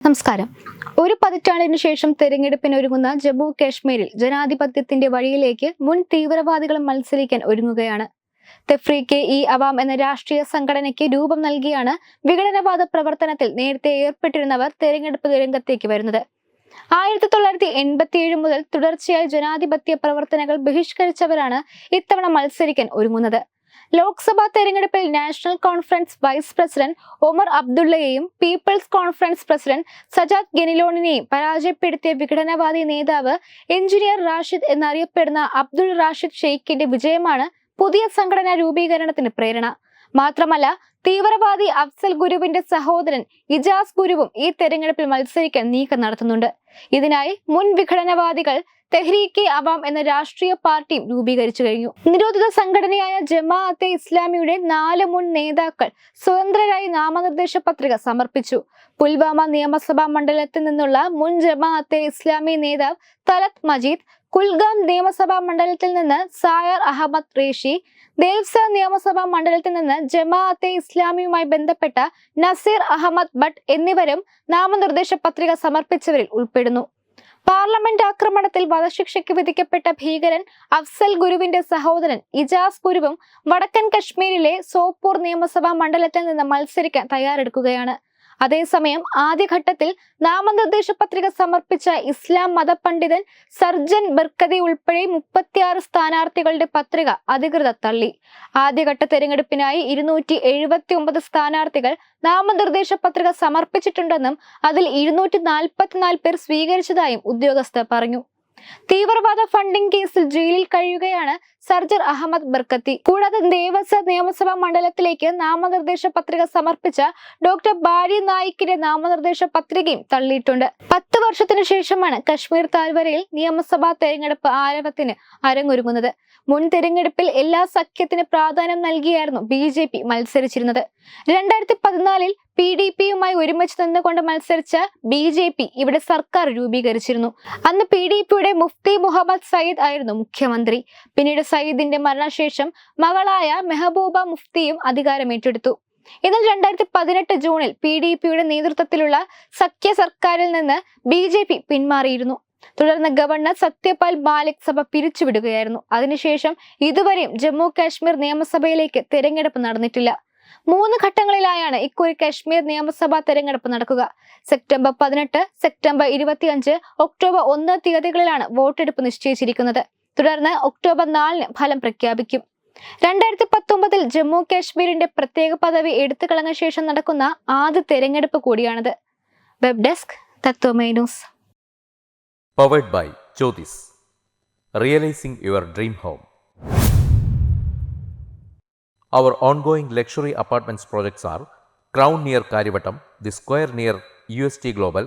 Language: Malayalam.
നമസ്കാരം. ഒരു പതിറ്റാണ്ടിനു ശേഷം തെരഞ്ഞെടുപ്പിന് ഒരുങ്ങുന്ന ജമ്മു കാശ്മീരിൽ ജനാധിപത്യത്തിന്റെ വഴിയിലേക്ക് മുൻ തീവ്രവാദികൾ മത്സരിക്കാൻ ഒരുങ്ങുകയാണ്. തെഫ്രീക്കെ ഇ അവാം എന്ന രാഷ്ട്രീയ സംഘടനയ്ക്ക് രൂപം നൽകിയാണ് വിഘടനവാദ പ്രവർത്തനത്തിൽ നേരത്തെ ഏർപ്പെട്ടിരുന്നവർ തെരഞ്ഞെടുപ്പ് രംഗത്തേക്ക് വരുന്നത്. ആയിരത്തി തൊള്ളായിരത്തി എൺപത്തിയേഴ് മുതൽ തുടർച്ചയായി ജനാധിപത്യ പ്രവർത്തനങ്ങൾ ബഹിഷ്കരിച്ചവരാണ് ഇത്തവണ മത്സരിക്കാൻ ഒരുങ്ങുന്നത്. ലോക്സഭാ തെരഞ്ഞെടുപ്പിൽ national conference vice president Omar അബ്ദുള്ളയെയും people's conference president Sajad ഗെനിലോണിനെയും പരാജയപ്പെടുത്തിയ വിഘടനവാദി നേതാവ് എഞ്ചിനീയർ റാഷിദ് എന്നറിയപ്പെടുന്ന അബ്ദുൾ റാഷിദ് ഷെയ്ഖിന്റെ വിജയമാണ് പുതിയ സംഘടനാ രൂപീകരണത്തിന് പ്രേരണ. മാത്രമല്ല തീവ്രവാദി അഫ്സൽ ഗുരുവിന്റെ സഹോദരൻ ഇജാസ് ഗുരുവും ഈ തെരഞ്ഞെടുപ്പിൽ മത്സരിക്കാൻ നീക്കം നടത്തുന്നുണ്ട്. ഇതിനായി മുൻ വിഘടനവാദികൾ തെഹ്രീക്കെ അവാം എന്ന രാഷ്ട്രീയ പാർട്ടിയും രൂപീകരിച്ചു കഴിഞ്ഞു. നിരോധിത സംഘടനയായ ജമാഅത്തെ ഇസ്ലാമിയുടെ നാല് മുൻ നേതാക്കൾ സ്വതന്ത്രരായി നാമനിർദ്ദേശ പത്രിക സമർപ്പിച്ചു. പുൽവാമ നിയമസഭാ മണ്ഡലത്തിൽ നിന്നുള്ള മുൻ ജമാഅത്തെ ഇസ്ലാമി നേതാവ് തലത് മജീദ് കുൽഗാം നിയമസഭാ മണ്ഡലത്തിൽ നിന്ന് സായർ അഹമ്മദ് റേഷി ദേവ്സ നിയമസഭാ മണ്ഡലത്തിൽ നിന്ന് ജമാഅത്തെ ഇസ്ലാമിയുമായി ബന്ധപ്പെട്ട നസീർ അഹമ്മദ് ഭട്ട് എന്നിവരും നാമനിർദ്ദേശ പത്രിക സമർപ്പിച്ചവരിൽ ഉൾപ്പെടുന്നു. പാർലമെന്റ് ആക്രമണത്തിൽ വധശിക്ഷയ്ക്ക് വിധിക്കപ്പെട്ട ഭീകരൻ അഫ്സൽ ഗുരുവിന്റെ സഹോദരൻ ഇജാസ് ഗുരുവും വടക്കൻ കശ്മീരിലെ സോപ്പൂർ നിയമസഭാ മണ്ഡലത്തിൽ നിന്ന് മത്സരിക്കാൻ തയ്യാറെടുക്കുകയാണ്. അതേസമയം ആദ്യഘട്ടത്തിൽ നാമനിർദ്ദേശ പത്രിക സമർപ്പിച്ച ഇസ്ലാം മതപണ്ഡിതൻ സർജൻ ബർക്കതി ഉൾപ്പെടെ മുപ്പത്തിയാറ് സ്ഥാനാർത്ഥികളുടെ പത്രിക അധികൃതർ തള്ളി. ആദ്യഘട്ട തെരഞ്ഞെടുപ്പിനായി ഇരുന്നൂറ്റി എഴുപത്തി ഒമ്പത് സ്ഥാനാർത്ഥികൾ നാമനിർദ്ദേശ പത്രിക സമർപ്പിച്ചിട്ടുണ്ടെന്നും അതിൽ ഇരുന്നൂറ്റി നാൽപ്പത്തിനാല് പേർ സ്വീകരിച്ചതായും ഉദ്യോഗസ്ഥർ പറഞ്ഞു. തീവ്രവാദ ഫണ്ടിംഗ് കേസിൽ ജയിലിൽ കഴിയുകയാണ് സർജർ അഹമ്മദ് ബർക്കത്തി. കൂടാതെ ദേവസ്വ നിയമസഭാ മണ്ഡലത്തിലേക്ക് നാമനിർദ്ദേശ പത്രിക സമർപ്പിച്ച ഡോക്ടർ ബാരി നായിക്കിന്റെ നാമനിർദ്ദേശ പത്രികയും തള്ളിയിട്ടുണ്ട്. പത്ത് വർഷത്തിനു ശേഷമാണ് കശ്മീർ താഴ്വരയിൽ നിയമസഭാ തെരഞ്ഞെടുപ്പ് ആരവത്തിന് അരങ്ങൊരുങ്ങുന്നത്. മുൻ തെരഞ്ഞെടുപ്പിൽ എല്ലാ സഖ്യത്തിന് പ്രാധാന്യം നൽകിയായിരുന്നു ബി ജെ പി മത്സരിച്ചിരുന്നത്. രണ്ടായിരത്തി പതിനാലിൽ പി ഡി പിയുമായി ഒരുമിച്ച് നിന്നുകൊണ്ട് മത്സരിച്ച ബി ജെ പി ഇവിടെ സർക്കാർ രൂപീകരിച്ചിരുന്നു. അന്ന് പി ഡി പിയുടെ മുഫ്തി മുഹമ്മദ് സയ്യിദ് ആയിരുന്നു മുഖ്യമന്ത്രി. പിന്നീട് സയ്യിദിന്റെ മരണശേഷം മകളായ മെഹബൂബ മുഫ്തിയും അധികാരമേറ്റെടുത്തു എന്നാൽ രണ്ടായിരത്തി പതിനെട്ട് ജൂണിൽ പി ഡി പിയുടെ നേതൃത്വത്തിലുള്ള സഖ്യ സർക്കാരിൽ നിന്ന് ബി ജെ പി പിന്മാറിയിരുന്നു. തുടർന്ന് ഗവർണർ സത്യപാൽ മാലിക് സഭ പിരിച്ചുവിടുകയായിരുന്നു. അതിനുശേഷം ഇതുവരെയും ജമ്മു കാശ്മീർ നിയമസഭയിലേക്ക് തെരഞ്ഞെടുപ്പ് നടന്നിട്ടില്ല. മൂന്ന് ഘട്ടങ്ങളിലായാണ് ഇക്കുറി കാശ്മീർ നിയമസഭാ തെരഞ്ഞെടുപ്പ് നടക്കുക. സെപ്റ്റംബർ പതിനെട്ട് സെപ്റ്റംബർ ഇരുപത്തിയഞ്ച് ഒക്ടോബർ ഒന്ന് തീയതികളിലാണ് വോട്ടെടുപ്പ് നിശ്ചയിച്ചിരിക്കുന്നത്. തുടർന്ന് ഒക്ടോബർ നാലിന് ഫലം പ്രഖ്യാപിക്കും. രണ്ടായിരത്തി പത്തൊമ്പതിൽ ജമ്മു കാശ്മീരിന്റെ പ്രത്യേക പദവി എടുത്തു കളഞ്ഞ ശേഷം നടക്കുന്ന ആദ്യ തെരഞ്ഞെടുപ്പ് കൂടിയാണിത്. Web desk തത്വമേ powered by Jyothis realising your dream home our ongoing luxury apartments projects are Crown near Kariavattom the Square near U S T Crown